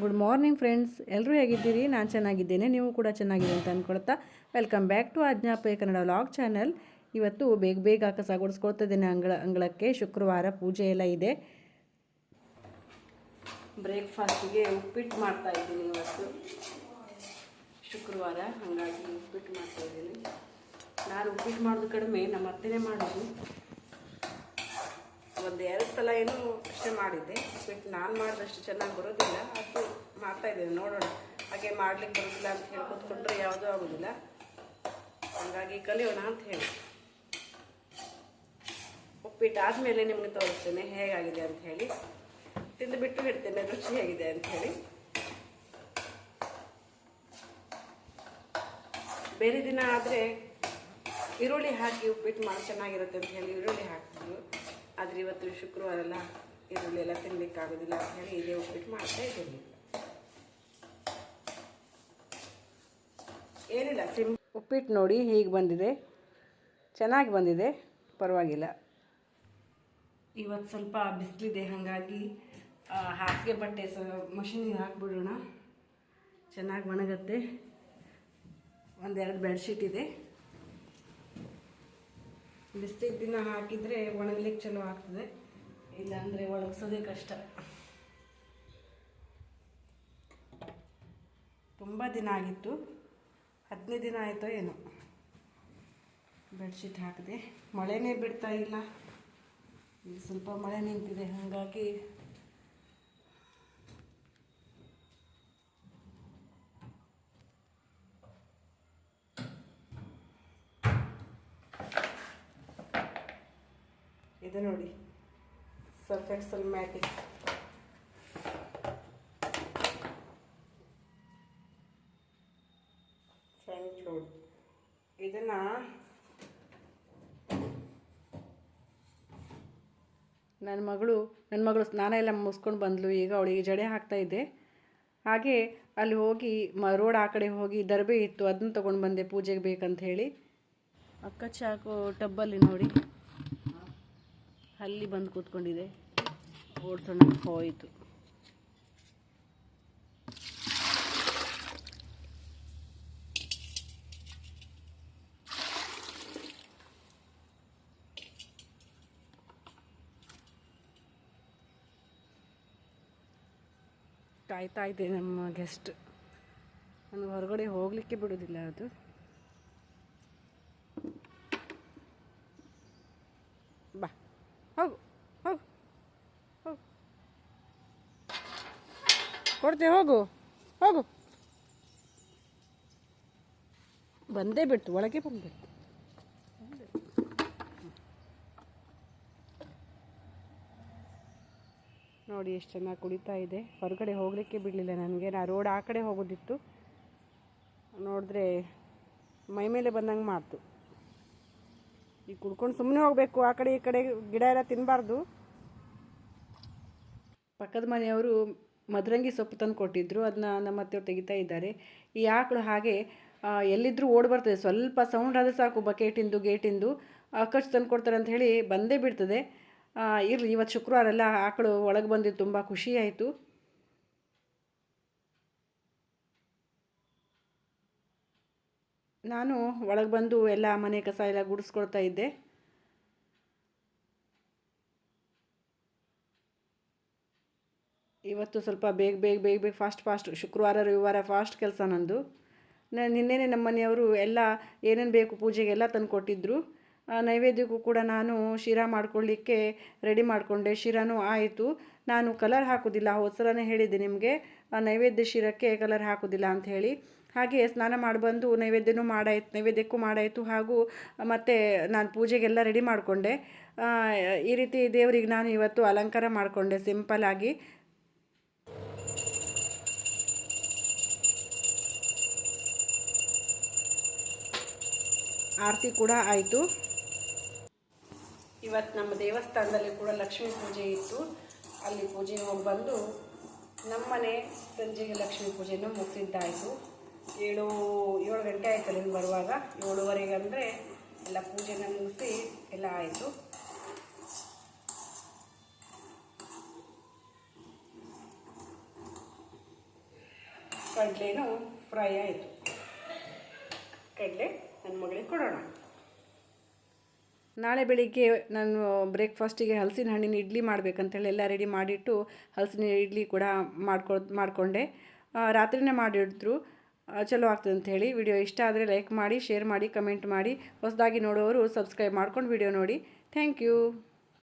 Good morning friends ಎಲ್ಲರೂ ಹೇಗಿದ್ದೀರಿ? ನಾನು ಚೆನ್ನಾಗಿದ್ದೇನೆ. ನೀವು ಕೂಡ ಚೆನ್ನಾಗಿದೆ ಅಂತ ಅಂದ್ಕೊಳ್ತಾ ವೆಲ್ಕಮ್ ಬ್ಯಾಕ್ ಟು ಅಜ್ಞಾಪೇ ಕನ್ನಡ ವ್ಲಾಗ್ ಚಾನಲ್ ಇವತ್ತು ಬೇಗ ಬೇಗ ಕಸ ಗುಡಿಸ್ಕೊಳ್ತಾ ಇದ್ದೇನೆ ಅಂಗಳ, ಅಂಗಳಕ್ಕೆ. ಶುಕ್ರವಾರ ಪೂಜೆ ಎಲ್ಲ ಇದೆ. ಬ್ರೇಕ್ಫಾಸ್ಟಿಗೆ ಉಪ್ಪಿಟ್ಟು ಮಾಡ್ತಾ ಇದ್ದೀನಿ ಇವತ್ತು. ಶುಕ್ರವಾರ ಹಾಗಾಗಿ ಉಪ್ಪಿಟ್ಟು ಮಾಡ್ತಾ ಇದ್ದೀನಿ. ನಾನು ಉಪ್ಪಿಟ್ಟು ಮಾಡೋದು ಕಡಿಮೆ ನಮ್ಮ ಅತ್ತೆನೇ ಮಾಡೋದು. ಒಂದು ಎರಡು ಸಲ ಏನು ಅಷ್ಟೇ ಮಾಡಿದ್ದೆ. ಬಟ್ ನಾನು ಮಾಡಿದಷ್ಟು ಚೆನ್ನಾಗಿ ಬರೋದಿಲ್ಲ. ಅದು ಮಾಡ್ತಾ ಇದ್ದೇನೆ, ನೋಡೋಣ. ಹಾಗೆ ಮಾಡ್ಲಿಕ್ಕೆ ಬರೋದಿಲ್ಲ ಅಂತ ಹೇಳಿ ಕೂತ್ಕೊಂಡ್ರೆ ಯಾವುದೂ ಆಗೋದಿಲ್ಲ. ಹಾಗಾಗಿ ಕಲಿಯೋಣ ಅಂತ ಹೇಳಿ. ಉಪ್ಪಿಟ್ಟು ಆದಮೇಲೆ ನಿಮಗೆ ತೋರಿಸ್ತೇನೆ ಹೇಗಾಗಿದೆ ಅಂತ ಹೇಳಿ. ತಿಂದು ಬಿಟ್ಟು ಹೇಳ್ತೇನೆ, ರುಚಿ ಹೇಗಿದೆ ಅಂತ ಹೇಳಿ. ಬೇರೆ ದಿನ ಆದರೆ ಈರುಳ್ಳಿ ಹಾಕಿ ಉಪ್ಪಿಟ್ಟು ಮಾಡಿ ಚೆನ್ನಾಗಿರುತ್ತೆ ಅಂತ ಹೇಳಿ ಈರುಳ್ಳಿ ಹಾಕ್ತಿದ್ವು ಆದರೆ ಇವತ್ತು ಶುಕ್ರವಾರ ಎಲ್ಲ ಈರುಳ್ಳಿ ಎಲ್ಲ ತಿನ್ಲಿಕ್ಕಾಗೋದಿಲ್ಲ ಅಂತ ಹೇಳಿ ಇದೇ ಉಪ್ಪಿಟ್ಟು ಮಾಡ್ತಾ ಇದ್ದೀನಿ. ಏನಿಲ್ಲ ಸಿಮ್ ಉಪ್ಪಿಟ್ಟು ನೋಡಿ ಹೀಗೆ ಬಂದಿದೆ. ಚೆನ್ನಾಗಿ ಬಂದಿದೆ. ಪರವಾಗಿಲ್ಲ. ಇವತ್ತು ಸ್ವಲ್ಪ ಬಿಸಿಲಿದೆ ಹಾಗಾಗಿ ಹಾಸಿಗೆ ಬಟ್ಟೆ ಸ ಮಷಿನಿಗೆ ಹಾಕ್ಬಿಡೋಣ. ಚೆನ್ನಾಗಿ ಒಣಗತ್ತೆ. ಒಂದೆರಡು ಬೆಡ್ಶೀಟ್ ಇದೆ. ಬಿಸಿಲಿಗೆ ದಿನ ಹಾಕಿದರೆ ಒಣಗ್ಲಿಕ್ಕೆ ಚಲೋ ಆಗ್ತದೆ. ಇಲ್ಲಾಂದರೆ ಒಣಗಿಸೋದೇ ಕಷ್ಟ. ತುಂಬ ದಿನ ಆಗಿತ್ತು. ಹದಿನೈದು ದಿನ ಆಯಿತೋ ಏನೋ. ಬೆಡ್ಶೀಟ್ ಹಾಕಿದೆ. ಮಳೆನೇ ಬಿಡ್ತಾ ಇಲ್ಲ. ಈಗ ಸ್ವಲ್ಪ ಮಳೆ ನಿಂತಿದೆ. ಹಾಗಾಗಿ ಇದು ನೋಡಿ. Surf excel matic front load ಇದನ್ನ ನನ್ನ ಮಗಳು ನನ್ನ ಮಗಳು ಸ್ನಾನ ಎಲ್ಲ ಮುಗಿಸ್ಕೊಂಡು ಬಂದಳು ಈಗ ಅವಳಿಗೆ ಜಡೆ ಹಾಕ್ತಾ ಇದ್ದೆ ಹಾಗೆ ಅಲ್ಲಿ ಹೋಗಿ ಮ ರೋಡ್ ಆ ಕಡೆ ಹೋಗಿ ದರ್ಬೆ ಇತ್ತು ಅದನ್ನ ತೊಗೊಂಡು ಬಂದೆ ಪೂಜೆಗೆ ಬೇಕಂತ ಹೇಳಿ. ಅಕ್ಕ ಚಾಕು ಟಬ್ಬಲ್ಲಿ ನೋಡಿ. ಅಲ್ಲಿ ಬಂದು ಕೂತ್ಕೊಂಡಿದೆ. ಓಡಿಸೋಣ, ಹೋಯಿತು. ಕಾಯ್ತಾ ಇದೆ ನಮ್ಮ ಗೆಸ್ಟ್ ನಾನು ಹೊರಗಡೆ ಹೋಗಲಿಕ್ಕೆ ಬಿಡೋದಿಲ್ಲ ಅದು. ಬಾ. ಹೋಗು ಹೋಗು ಹೋಗು ಹೋಗು ಹೋಗು. ಬಂದೇ ಬಿಡ್ತು, ಒಳಗೆ ಬಂದ್ಬಿಡ್ತು ನೋಡಿ ಎಷ್ಟು ಚೆನ್ನಾಗಿ ಕುಡಿತಾ ಇದೆ. ಹೊರಗಡೆ ಹೋಗಲಿಕ್ಕೆ ಬಿಡಲಿಲ್ಲ ನನಗೆ. ನಾ ರೋಡ್ ಆ ಕಡೆ ಹೋಗೋದಿತ್ತು. ನೋಡಿದ್ರೆ ಮೈ ಮೇಲೆ ಬಂದಂಗೆ ಮಾಡ್ತು. ಈಗ ಕುಡ್ಕೊಂಡು ಸುಮ್ಮನೆ ಹೋಗಬೇಕು, ಆ ಕಡೆ ಈ ಕಡೆ ಗಿಡ ಎಲ್ಲ ತಿನ್ನಬಾರ್ದು ಪಕ್ಕದ ಮನೆಯವರು ಮದರಂಗಿ ಸೊಪ್ಪು ತಂದು ಕೊಟ್ಟಿದ್ದರು ಅದನ್ನ ನಮ್ಮ ಅತ್ತೆಯವ್ರು ತೆಗಿತಾ ಇದ್ದಾರೆ. ಈ ಆಕಳು ಹಾಗೆ ಎಲ್ಲಿದ್ದರೂ ಓಡಿ ಬರ್ತದೆ. ಸ್ವಲ್ಪ ಸೌಂಡ್ ಆದರೆ ಸಾಕು ಬಕೆಟಿಂದು ಗೇಟಿಂದು. ಖರ್ಚು ತಂದು ಕೊಡ್ತಾರೆ ಅಂತ ಹೇಳಿ ಬಂದೇ ಬಿಡ್ತದೆ. ಇರಲಿ, ಇವತ್ತು ಶುಕ್ರವಾರ ಎಲ್ಲ ಆಕಳು ಒಳಗೆ ಬಂದಿದ್ದು ತುಂಬ ಖುಷಿ ನಾನು ಒಳಗೆ ಬಂದು ಎಲ್ಲ ಮನೆ ಕಸ ಎಲ್ಲ ಗುಡಿಸ್ಕೊಳ್ತಾ ಇದ್ದೆ. ಇವತ್ತು ಸ್ವಲ್ಪ ಬೇಗ ಬೇಗ ಬೇಗ ಬೇಗ ಫಾಸ್ಟ್ ಫಾಸ್ಟ್ ಶುಕ್ರವಾರ, ರವಿವಾರ ಫಾಸ್ಟ್ ಕೆಲಸ ನಂದು. ನಾನು ನಿನ್ನೆನೆ ನಮ್ಮ ಮನೆಯವರು ಎಲ್ಲ ಏನೇನು ಬೇಕು ಪೂಜೆಗೆಲ್ಲ ತಂದು ಕೊಟ್ಟಿದ್ದರು ನೈವೇದ್ಯಕ್ಕೂ ಕೂಡ ನಾನು ಶಿರಾ ಮಾಡ್ಕೊಳ್ಳಿಕ್ಕೆ ರೆಡಿ ಮಾಡಿಕೊಂಡೆ. ಶಿರಾನೂ ಆಯಿತು. ನಾನು ಕಲರ್ ಹಾಕೋದಿಲ್ಲ ಹೋದ ಸಲನೇ ಹೇಳಿದ್ದೆ ನಿಮಗೆ ನೈವೇದ್ಯ ಶಿರಕ್ಕೆ ಕಲರ್ ಹಾಕೋದಿಲ್ಲ ಅಂತ ಹೇಳಿ. ಹಾಗೆ ಸ್ನಾನ ಮಾಡಿ ಬಂದು ನೈವೇದ್ಯನೂ ಮಾಡಾಯ್ತು, ನೈವೇದ್ಯಕ್ಕೂ ಮಾಡಾಯಿತು ಹಾಗೂ ಮತ್ತು ನಾನು ಪೂಜೆಗೆಲ್ಲ ರೆಡಿ ಮಾಡಿಕೊಂಡೆ. ಈ ರೀತಿ ದೇವರಿಗೆ ನಾನು ಇವತ್ತು ಅಲಂಕಾರ ಮಾಡಿಕೊಂಡೆ ಸಿಂಪಲಾಗಿ ಆರತಿ ಕೂಡ ಆಯಿತು. ಇವತ್ತು ನಮ್ಮ ದೇವಸ್ಥಾನದಲ್ಲಿ ಕೂಡ ಲಕ್ಷ್ಮೀ ಪೂಜೆ ಇತ್ತು. ಅಲ್ಲಿ ಪೂಜೆ ಬಂದು ನಮ್ಮನೆ ಸಂಜೆಗೆ ಲಕ್ಷ್ಮೀ ಪೂಜೆಯನ್ನು ಮುಗಿಸಿದ್ದಾಯಿತು. ಏಳು ಏಳು ಗಂಟೆ ಆಯಿತು ಅಲ್ಲಿಂದ ಬರುವಾಗ. ಏಳುವರೆಗೆ ಅಂದರೆ ಎಲ್ಲ ಪೂಜೆನ ಮುಗಿಸಿ ಎಲ್ಲ ಆಯಿತು. ಕಡಲೆನೂ ಫ್ರೈ ಆಯಿತು. ಕಡಲೆ ನನ್ನ ಮಗಳಿಗೆ ಕೊಡೋಣ. ನಾಳೆ ಬೆಳಿಗ್ಗೆ ನಾನು ಬ್ರೇಕ್ಫಾಸ್ಟಿಗೆ ಹಲಸಿನ ಹಣ್ಣಿನ ಇಡ್ಲಿ ಮಾಡಬೇಕಂತೇಳಿ ಎಲ್ಲ ರೆಡಿ ಮಾಡಿಟ್ಟು ಹಲಸಿನ ಇಡ್ಲಿ ಕೂಡ ಮಾಡ್ಕೊ, ಮಾಡಿಕೊಂಡೆ. ರಾತ್ರಿನೇ ಮಾಡಿಡಿದ್ರು ಚಲೋ ಆಗ್ತದೆ ಅಂತ ವಿಡಿಯೋ ಇಷ್ಟ ಆದರೆ ಲೈಕ್ ಮಾಡಿ ಶೇರ್ ಮಾಡಿ ಕಮೆಂಟ್ ಮಾಡಿ. ಹೊಸದಾಗಿ ನೋಡೋರು ಸಬ್ಸ್ಕ್ರೈಬ್ ಮಾಡ್ಕೊಂಡು ವಿಡಿಯೋ ನೋಡಿ. Thank you